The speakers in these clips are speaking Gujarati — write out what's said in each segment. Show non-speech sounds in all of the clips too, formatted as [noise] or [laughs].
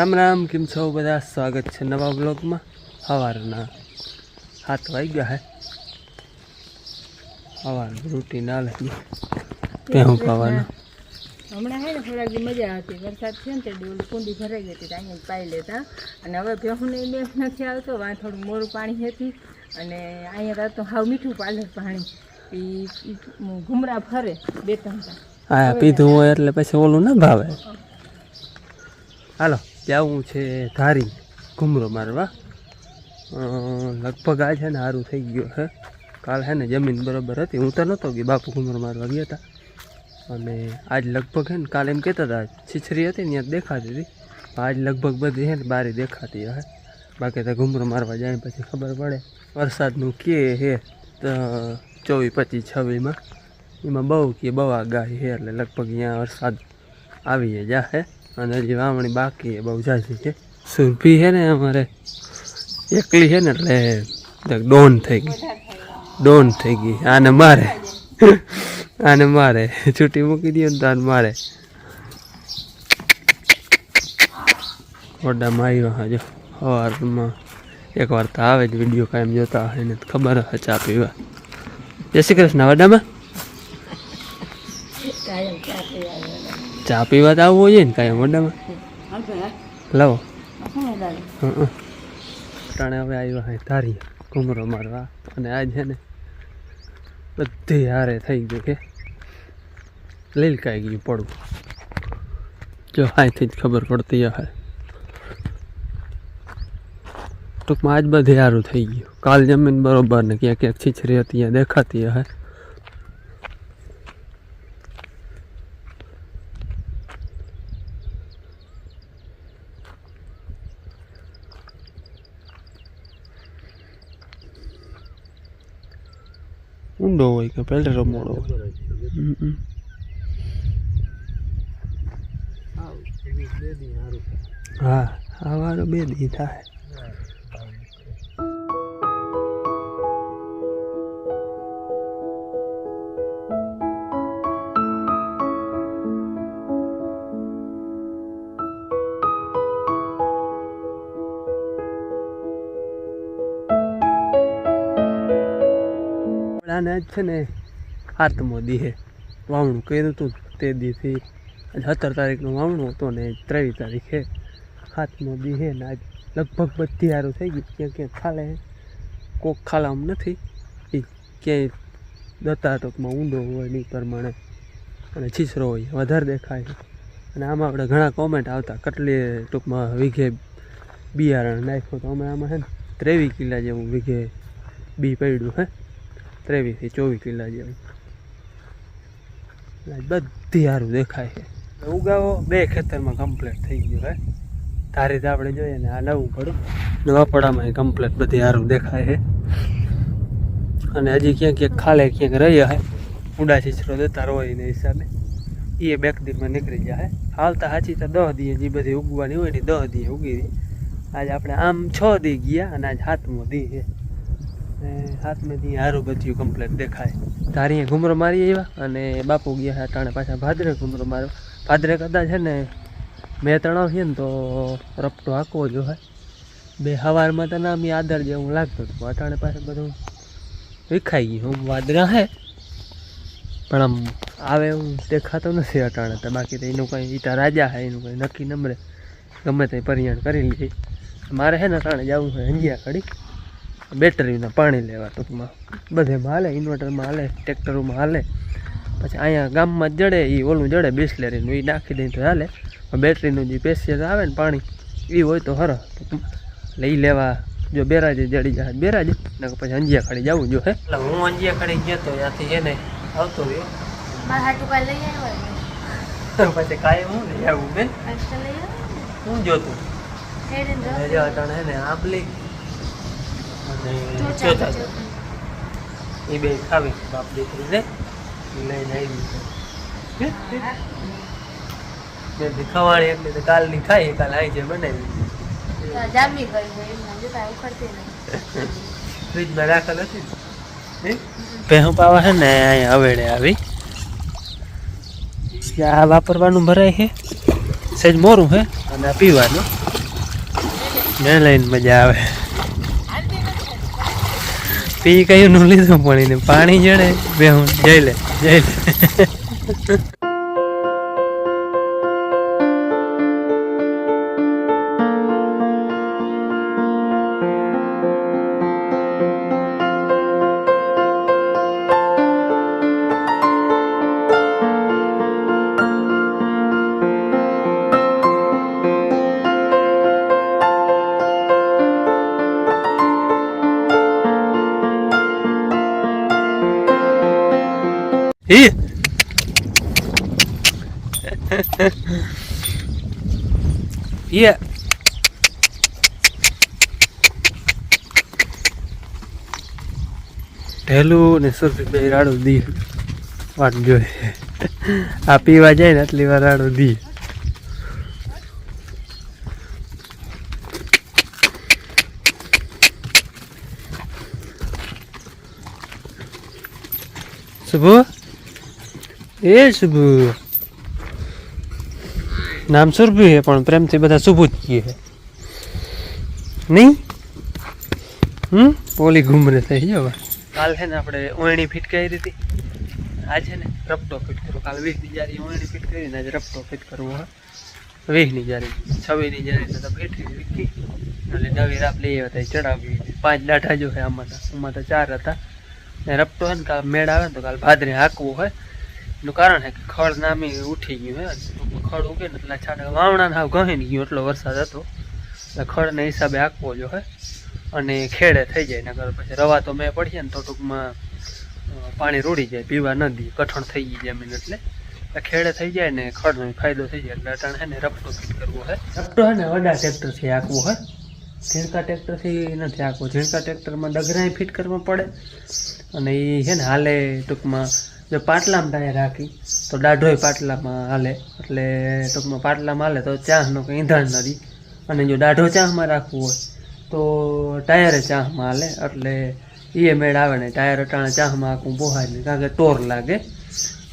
રામ રામ કેમ છો બધા? સ્વાગત છે નવા બ્લોગમાં સવારના હાથ વાગી ગયા હે. સવારનું રૂટીન હાલે પહેવું ખાવાનું? હમણાં હે ને થોડાક મજા હતી વરસાદ છે ને તે ડોલ કુંડી ભરાઈ ગઈ હતી અહીંયા પાઈ લેતા. અને હવે ભેહુને મેં નથી આવતો. વાં થોડું મોરું પાણી હતી અને અહીંયા તો હાવ મીઠું પાલે પાણી. એ ઘુમરા ફરે બે ત્રણ હા પીધું હોય એટલે પછી ઓલું ના ભાવે. હાલો. જવું છે ધારી ઘુમરો મારવા. લગભગ આ છે ને સારું થઈ ગયું છે કાલ છે ને જમીન બરોબર હતી. હું તો નહોતો કે બાપુ ઘૂમરો મારવા ગયા હતા અને આજ લગભગ છે ને, કાલે એમ કહેતા હતા છીછરી હતી ને ત્યાં દેખાતી હતી. આજ લગભગ બધી છે ને, બારી દેખાતી હે. બાકી તો ઘૂમરો મારવા જાય પછી ખબર પડે. વરસાદનું કે હે, તો, ચોવીસ, પચીસ, છવ્વીસમાં. એમાં બહુ કે બહુ આગાહી છે એટલે લગભગ અહીંયા વરસાદ આવી જાહે અને હજી વાવણી બાકી બહુ જાજી છે. સુરભી છે ને અમારે, એકલી છે ને એટલે ડોન થઈ ગઈ. ડોન થઈ ગઈ, આને મારે. આને મારે. છૂટી મૂકી દઈએ ને તો આને મારે. ઓરડામાં આવ્યો હા, જો. સવારમાં એકવાર તો આવે જ વીડિયો કાયમ જોતા હોય ને ખબર હશે ચા પીવા. જય શ્રી કૃષ્ણ વડામાં ચા પીવા તો આવવું જોઈએ ને કાંઈ મોઢામાં? લાવો. ટાણે હવે આવ્યો હે ધારી કુમરો મારવા. અને આ છે ને બધી હારે થઈ ગયું કે. લીલકાઈ ગયું પડવું. જો હાથી જ ખબર પડતી હે ટૂંકમાં આજ બધી હારું થઈ ગયું. કાલ જમીન બરોબર ને ક્યાંક ક્યાંક છીછરી હતી દેખાતી હે ઊંડો હોય કે પેલેરો મોડો હોય. હા આ વારો બે દી થાય. છે ને આત્મો દીહે. વાવણું કર્યું હતું તે દીથી આજ સત્તર તારીખનું વાવણું હતું ને ત્રેવીસ તારીખે. હાથમો દીહે ને આજ લગભગ બધી હારું થઈ ગયું. ક્યાં ક્યાંક ખાલે કોક ખાલામાં નથી. એ ક્યાંય દત્તા ટોકમાં ઊંડો હોય નહીં પ્રમાણે. અને છીછરો હોય, વધારે દેખાય અને આમાં આપણે ઘણા કોમેન્ટ આવતા. કેટલી ટૂંકમાં વીઘે બિયારણ નાખ્યું તો અમે આમાં છે ને ત્રેવીસ કિલ્લા જેવું વીઘે બી પડ્યું હે. ત્રેવીસથી ચોવીસ કિલ્લા જેવું. બધી સારું દેખાય છે. ઉગાવો બે ખેતરમાં કમ્પ્લીટ થઈ ગયું, હે? તારી તો આપણે જોઈએ ને આ નવું પડું. વાપડામાં કમ્પ્લીટ બધી સારું દેખાય છે. અને હજી ક્યાંક ક્યાંક ખાલે ક્યાંક રહ્યા હે? ઉડા છીછરો દેતા હોય ને હિસાબે. એ બેક દીમાં નીકળી જાય હાલતા સાચી તો દહ દીએ જે બધી ઉગવાની હોય ને દહ દીએ ઉગી રહી. આજે આપણે આમ છ દી ગયા અને આજ સાતમો દી છે. હાથમાંથી હારું બધું કમ્પ્લેટ દેખાય. તારી ઘુમરો મારી આવ્યા અને બાપુ ગયા અટાણે પાછા ભાદરે ઘુમરો માર્યો. ભાદરે કદાચ છે ને મેં તણાવ છે ને તો રપટો હાંકવો જો હોય. બે હવારમાં તો ના મેં આદર જેવું લાગતું હતું. અટાણે પાસે બધું વિખાઈ ગયું. હું વાદરા હે, પણ આમ આવે એવું દેખાતો નથી અટાણે તો. બાકી તો એનું કંઈ ઈટા રાજા હે, એનું કંઈ નક્કી નંબરે ગમે તે પરિયાણ કરી લીધી મારે છે ને અટાણે જવું છે અંજિયા કડી બેટરીના પાણી લેવા ટૂંકમાં. બધેમાં હાલે ઇન્વર્ટરમાં હાલે ટ્રેક્ટરોમાં હાલે. પછી અહીંયા ગામમાં જ જડે એ ઓલું જડે બિસ્લેરીનું એ નાખી દઈએ તો હાલે. બેટરીનું જે પેશિયલ આવે ને પાણી એ હોય તો હર એટલે એ લેવા જો બેરાજે જડી જાય બેરાજે ને પછી અંજિયા ખાડી જવું જો હે. એટલે હું અંજિયા ખાડી ગયો તો ત્યાંથી એને આવતો રહ્યો. લઈ? પછી કાંઈ હું લઈ આવું બેન? લઈ? હું જોતું. ને આંબલી અને. એ બે ખાવી. બાપ દીકરીને લઈને આવી મેં ભીખાવાણી એટલે તો કાલની ખાઈ કાલ આવી છે બનાવી જામી ગઈ હોય એમના જોતા [laughs] ફ્રીજમાં રાખેલ હતી ને? ભેહું પાવા છે ને અહીંયા હવેડે આવી. આ વાપરવાનું ભરાય છે. સહેજ મોરું છે અને પીવાનું. ને લઈને મજા આવે. પી કયું નું લીધું પણ પાણી જડે. બે હું જઈ લે જઈ લે. ઈ ઈ ઢેલું ને સુરભી બે રાડું દી વાટ જોઈએ આ પીવા જાય ને એટલી વાર રાડું દી શુભુ એ શુભુ. નામ સુરભી છે પણ પ્રેમથી બધા શુભુ જ કહે છે નહીં? હમ? પોલી ઘૂમરે થઈ જવા કાલ છે ને આપણે ઓયણી ફિટ કરી હતી. આજે ને રપટો ફિટ કરો. કાલ વીસની જારી ઓયણી ફિટ કરીને આજે રપટો ફિટ કરવો હોય વીસની જારી. છવ્વીસની જારી તો બેઠી વીકી. એટલે નવી રાપ લઈ આવ્યા હતા ચડાવી. પાંચ દાઠા જો છે આમાં તો. આમાં તો ચાર હતા. ને રપટો છે ને કાલ મેળ આવે તો કાલ ભાદરે હાંકવું હોય. એનું કારણ છે કે ખડ નામી ઉઠી ગયું હે. ખડ ઉગે ને એટલે છાંટા વાવણા હાવ ગહી ગયું એટલો વરસાદ હતો. એટલે ખડના હિસાબે આંકવો જો હે. અને ખેડે થઈ જાય નગર પછી રવા તો મેં પડીએ ને તો ટૂંકમાં પાણી રૂડી જાય, પીવા ન દઈએ કઠણ થઈ ગઈ જમીન એટલે. ખેડે થઈ જાય ને ખડનો ફાયદો થઈ જાય, એટલે અટાણે હે ને રપટો ફિટ કરવો હોય રપટો હે ને વડા ટ્રેક્ટરથી હાંકવું હે. ઝીણકા ટ્રેક્ટરથી નથી હાંકવું ઝીણકા ટ્રેક્ટરમાં ડગરાય ફિટ કરવા પડે. અને એ છે ને હાલે ટૂંકમાં જો પાટલામાં ટાયર રાખી, તો દાઢોય પાટલામાં હાલે. એટલે ટૂંકમાં પાટલામાં હાલે તો ચાહનો કંઈ ઈંધણ નથી અને જો દાઢો ચાહમાં રાખવું હોય, તો ટાયરે ચાહમાં હાલે. એટલે એ મેળ આવે ને ટાયર અટાણે ચાહમાં આખું બોહાય ને કારણ કે ટોર લાગે.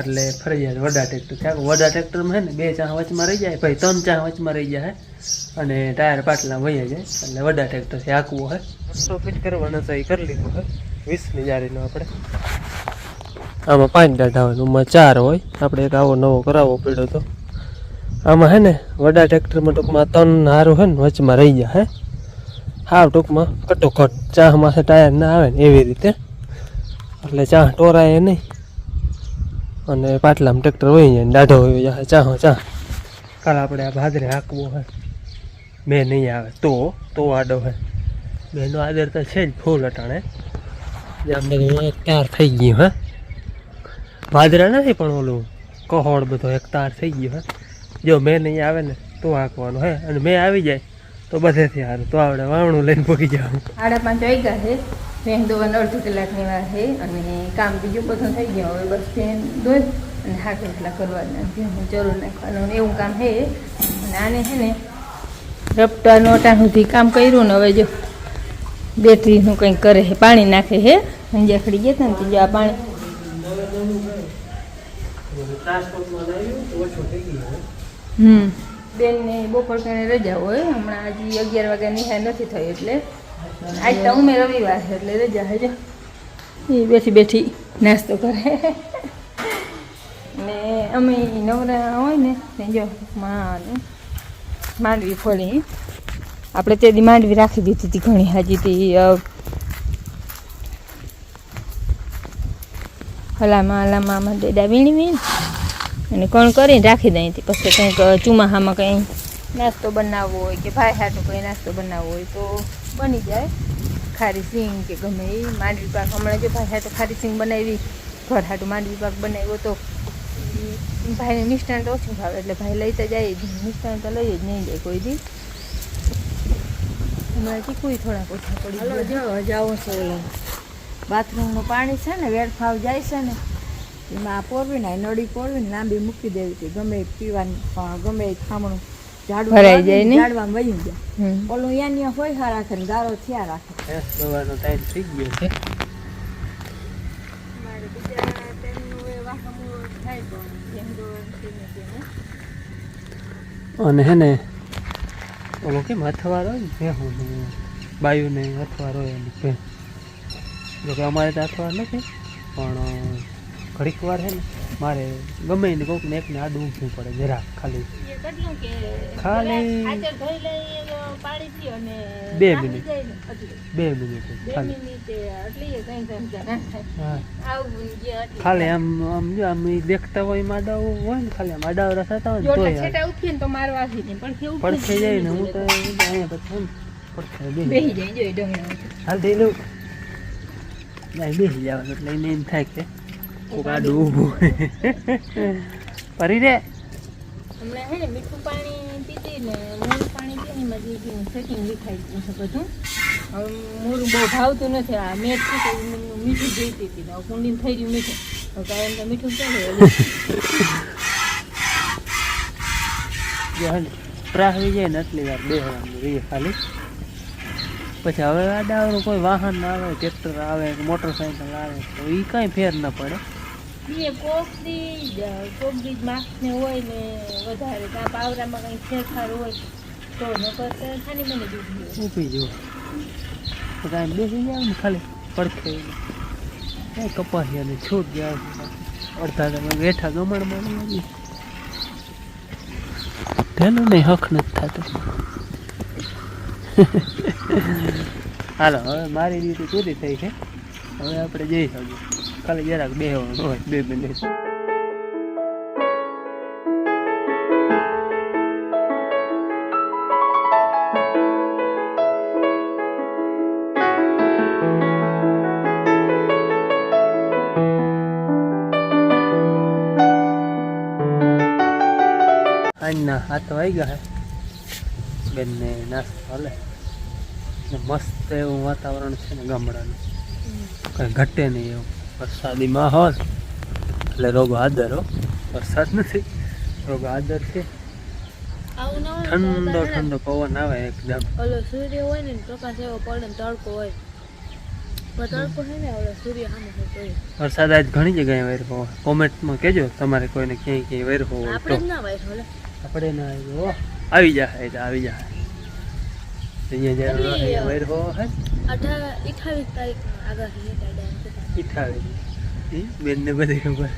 એટલે ફરજિયાત વડા ટ્રેક્ટર. ત્યાં વડા ટ્રેક્ટરમાં હે ને બે ચાહ વચમાં રહી જાય ભાઈ ત્રણ ચાહ વચમાં રહી જાય અને ટાયર પાટલા વહી જાય, એટલે વડા ટ્રેક્ટરથી હાંકવું હોય તો ફિટ કરવાનું તો એ કરી લીધું હોય વીસની જારીનો આપણે. આમાં પાંચ દાઢા હોય એમાં ચાર હોય. આપણે એક આવો નવો કરાવવો પડ્યો તો. આમાં હે ને, વડા ટ્રેક્ટરમાં ટૂંકમાં ત્રણ હારું હે ને, વચમાં રહી જાય હે. હાવ ટૂંકમાં કટોકટ. ચાહમાં ટાયર ના આવે ને એવી રીતે. એટલે ચાહ ટોરાય નહીં. અને પાટલામાં ટ્રેક્ટર હોય ને, દાઢો હોય જાય ચાહો, ચાહ. કાલ આપણે આ ભાદરે હાંકવો હોય બે નહીં આવે. તો તો આડો હોય બેનો આદર તો છે જ ફૂલ અટાણે. અમને થઈ ગયું હે. ભાદરા નથી પણ ઓલું કહોળ બધો એક તાર થઈ ગયો હે. જો મેં નહીં આવે ને તો હાંકવાનું હે. અને મેં આવી જાય તો બધેથી સારું તો આપણે વાવણું લઈને પગી જવાનું. આડા પાંચ વાગ્યા છે. ભેંસ દોવાનો અડધી કલાકની વાર છે. અને કામ બીજું બધું થઈ ગયું. હવે બસ ફેન દોઈ અને હાથ એટલા કરવાના. ભેંસનું જરૂર નાખવાનું એવું કામ છે. અને આને છે ને રપટા અટાણ સુધી કામ કર્યું ને હવે જો બેટરીનું કંઈક કરે છે. પાણી નાખે છે. અંજાખડી ગયા હતા ને જો આ પાણી હમ. બેનને બપોર કારણે રજા હોય હમણાં હજી અગિયાર વાગ્યા નિહાય નથી થઈ એટલે. આજ તો અમે રવિવાર છે એટલે રજા હજે એ બેઠી બેઠી નાસ્તો કરે. ને અમે નવરા હોય ને ને જો માં માંડવી ફોલી આપણે તે દી માંડવી રાખી દીધી હતી ઘણી હાજી હતી હલામાં હલામાં આમાં ડેડા વીણી, વીણ. અને કણ કરીને રાખી દઈ હતી પછી કંઈક ચુમાહામાં કંઈ નાસ્તો બનાવવો હોય કે ભાઈ હાટું કંઈ નાસ્તો બનાવવો હોય તો બની જાય. ખારી સિંગ કે ગમે એ માંડવી પાક. હમણાં જો ભાઈ હાટું ખારી સિંગ બનાવી, ઘર હાટું માંડવી પાક બનાવ્યો તો ભાઈને મિષ્ટાન તો ઓછું ભાવે. એટલે ભાઈ લઈ તો જાય જ તો લઈ જ નહીં જાય કોઈ દી. હમણાં ચીકુઈ થોડાક ઓછા પડી જાઓ ગયા. છો બાથરૂમનું પાણી છે ને વેડફાવ જાય છે ને એમાં આ પોરવીને આ નળી પોરવીને લાંબી મૂકી દેવી હતી ગમે પીવાની પણ ગમે ખામણું ઝાડુ ભરાઈ જાય ને? ઝાડવામાં વહી જાય. ઓલું અહીંયા હોય હા રાખે ને ગારો થયા રાખે. ભેંસ ટાઈમ થઈ ગયો છે. અને હે ને ઓલો કેમ અથવાર હોય ને ભેહું ને અથવાર હોય એની ભેં જોકે અમારે ત્યાં થવા નથી પણ ઘડીક વાર છે ને મારે ગમે એને કોકને એકને આડું ઊંઘવું પડે જરાક ખાલી. ખાલી- બે મિનિટ. ને. બે મિનિટ ખાલી. ના ખાલી આમ આમ જો આમ દેખતા હોય માડાઓ હોય ને ખાલી આમ આડાવરા થતા હોય ને ને તો પડખે જાય ને હું તો અહીંયા પછી પડખે હાલ થઈ લઉં. ના બેસી જવાનું એટલે એને એમ થાય કે ઉગાડું ઊભું પરી રે. હમણાં હે ને મીઠું પાણી પીતી ને મોરું પાણી પીને જે સેટિંગ દેખાઈ ગયું છે બધું. હવે મોરું બહુ ભાવતું નથી. આ મેં કહ્યું, મીઠું જોઈતી હતી ને કુંડીને થઈ રહ્યું મીઠું. હવે કાંઈ એમ તો મીઠું ચાલે જો હાલ ત્રાસવી જાય ને એટલી વાર બેસવાનું રહીએ ખાલી. પછી હવે આડાવરું કોઈ વાહન આવે ટ્રેક્ટર આવે કે મોટરસાઇકલ આવે તો એ કાંઈ ફેર ન પડે. એ કોકડી કોકડી જ હોય ને વધારે કાં પાવરામાં કંઈ ફેરફાર હોય તો નકર ખાલી મને દૂધ ઊભી જો તો કાંઈ બેસી જાવ ને ખાલી પડખે. કાંઈ કપાસિયાને છૂટ જાવ અડધા તમે બેઠા ગમણમાં નહીં તેનું નહીં હક નથી થતો. [laughs] હાલો, હવે મારી ડ્યુટી પૂરી થઈ છે? હવે આપણે જઈ શકીએ. ખાલી જરાક બેહવાનું હોય બે મિનિટ. આજના હાથ વાગ્યા છે બેનને નાસ્તો હાલે. ને મસ્ત એવું વાતાવરણ છે ને ગામડાનું. કંઈ ઘટે નહીં એવું. વરસાદી માહોલ એટલે રોગો આદર હો. વરસાદ નથી. રોગો આદર છે. ઠંડો ઠંડો પવન આવે એકદમ. ઓલો સૂર્ય હોય ને પ્રકાશ એવો પડે ને તડકો હોય. વરસાદ આજ ઘણી જગ્યાએ વેરવો હોય. કોમેન્ટમાં કહેજો તમારે કોઈને ક્યાંય ક્યાંય વેરવો હોવો આપણે ના. આવી જાય આવી જાય અહીંયા વેરવો હે? અઢાર અઠાવીસ તારીખ. ઈઠાવી બેનને બધી ખબર.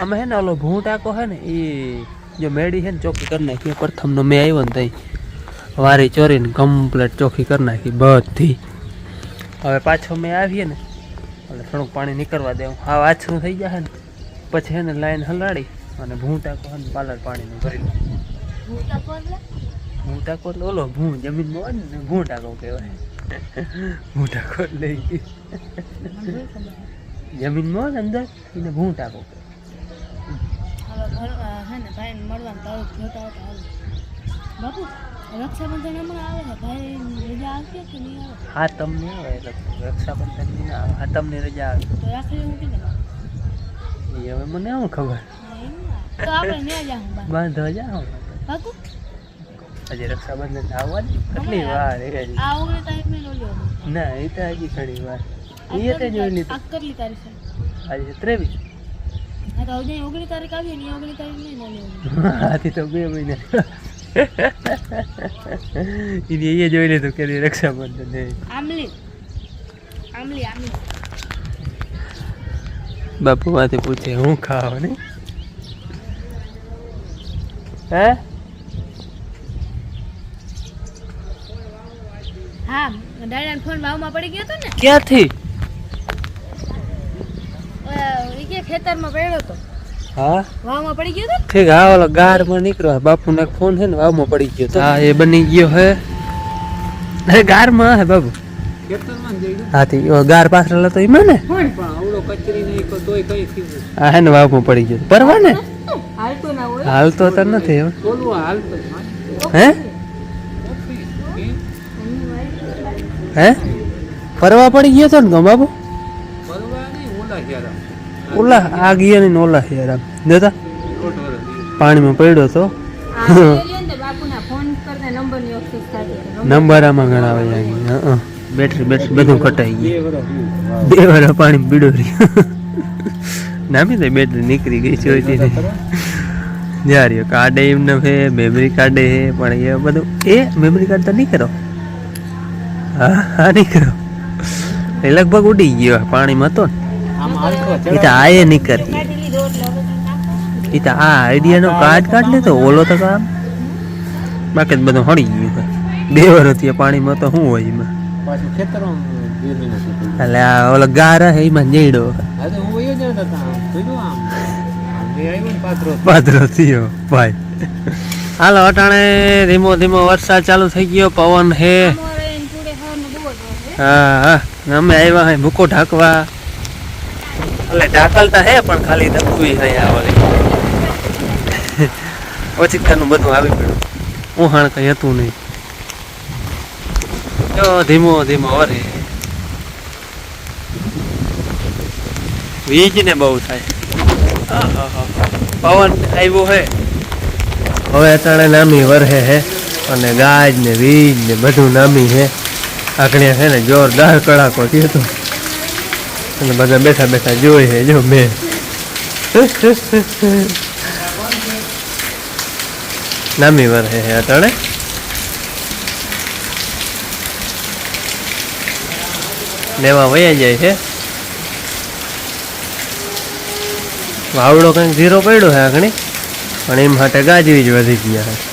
અમે હે ને ઓલો ભૂ ટાકો હે ને એ જો મેળી છે ને ચોખ્ખી કરી નાખી. પ્રથમનો મેં આવ્યો ને તઈ. વારી ચોરીને કમ્પ્લેટ ચોખ્ખી કરી નાખી બધી. હવે પાછો મેં આવીએ ને એટલે થોડુંક પાણી નીકળવા દેવું હા આછરું થઈ જાય ને પછી હે ને લાઈન હલાડી અને ભૂ ટાકો હે ને પાલર પાણીનું ભરી દઉં હું તો ટાકો ઓલો ભૂ જમીનમાં હોય ને ભૂ ટાકો કહેવાય. ભૂ ટાકો એટલે ઈ. જમીનમાં હોય ને અંદર એને ભૂ ટાકો હે. બાપુ રક્ષાબંધન હમણાં આવે છે? ભાઈ રજા આવશે કે નહીં આવે? હા તમને આવે રક્ષાબંધન આવે. હા તમને રજા આવે. તો રાખડી મૂકી દે એ હવે મને શું ખબર. તો આપણે જાઉં બાંધવા બાપુ? હજી રક્ષાબંધન આવવાની કેટલી વાર એ ના એ તો હજી ઘણી વાર. એ તે જોઈ લીધું. આજે ત્રેવીસ. ઓગણી તારીખ આવી ને ઓગણી તારીખ નહીં [laughs] આથી તો બે મહિના. [laughs] એની એ જોઈ લીધું કે રક્ષાબંધન આમલી આમલી આમલી બાપુ માંથી પૂછે હું ખાવ ને? હે? હા દાદાને ફોન વાવમાં પડી ગયો હતો ને? ક્યાંથી? કે ખેતરમાં પડ્યો હતો. હા? વાવમાં પડી ગયો હતો ઠીક હા ઓલો ગારમાં નીકળ્યો બાપુ ને ફોન છે ને વાવમાં પડી ગયો તો હા એ બની ગયો હે. અરે ગારમાં હે બાબુ. હાથી ગાર પાછળ હતો એમાં ને? હા હે ને વાવમાં પડી ગયો. પરવા ને? હાલતો ના હોય. હાલતો તો નથી હે? હે? ફરવા પડી ગયો તો ને ગમ બાબુ ઓલા, આ ગયા ને ઓલા યાર દેતા પાણીમાં પડ્યો તો. નંબર આમાં ઘણા ગયા. બેટરી બેટરી બધું કટાઈ ગયું બે વાર પાણી પીડો નામી દે બેટરી નીકળી ગઈ જોઈતી નહીં રહ્યો કાર્ડ એમને છે મેમરી કાર્ડે પણ એ બધું એ મેમરી કાર્ડ તો નહીં કરો. હા હા એ લગભગ ઉડી ગયો પાણીમાં તો. ને એ તો આ એ તો આ આઈડિયાનો કાઢ કાઢ લે તો ઓલો તો કામ. બાકી બધું હળી ગયું. બે વર્ષથી પાણીમાં તો શું હોય એમાં. એટલે આ ઓલો ગારા હે એમાં જઈડો હા તો હું વયો જ નતો તા. જોયું આમ. આમ બે આવ્યો ને પાત્રો થયો ભાઈ. હાલો અટાણે ધીમો ધીમો વરસાદ ચાલુ થઈ ગયો પવન હે. હા હા. અમે આવ્યા હે મૂકો ઢાંકવા. એટલે ઢાંકલતા હે પણ ખાલી ધબકુઈ હે આ ઓલી ઓચિકાનું બધું આવી પડ્યું ઉહાણ કઈ હતું નહીં. જો ધીમો ધીમો વરે વીજ ને બહુ થાય. પવન આવ્યો હે. હવે અટાણે નામી વરહે હે અને ગાજ ને વીજ ને બધું નામી હે. આકડે છે ને જોરદાર કડાકો થયો હતો. અને બધા બેઠા બેઠા જોઈ હે જો મેં. નામી વરહે હે અટાણે. લેવા વયા જાય છે. વાવડો કંઈક ઝીરો પડ્યો છે આગળ. પણ એમ માટે ગાજવી જ વધી ગયા છે.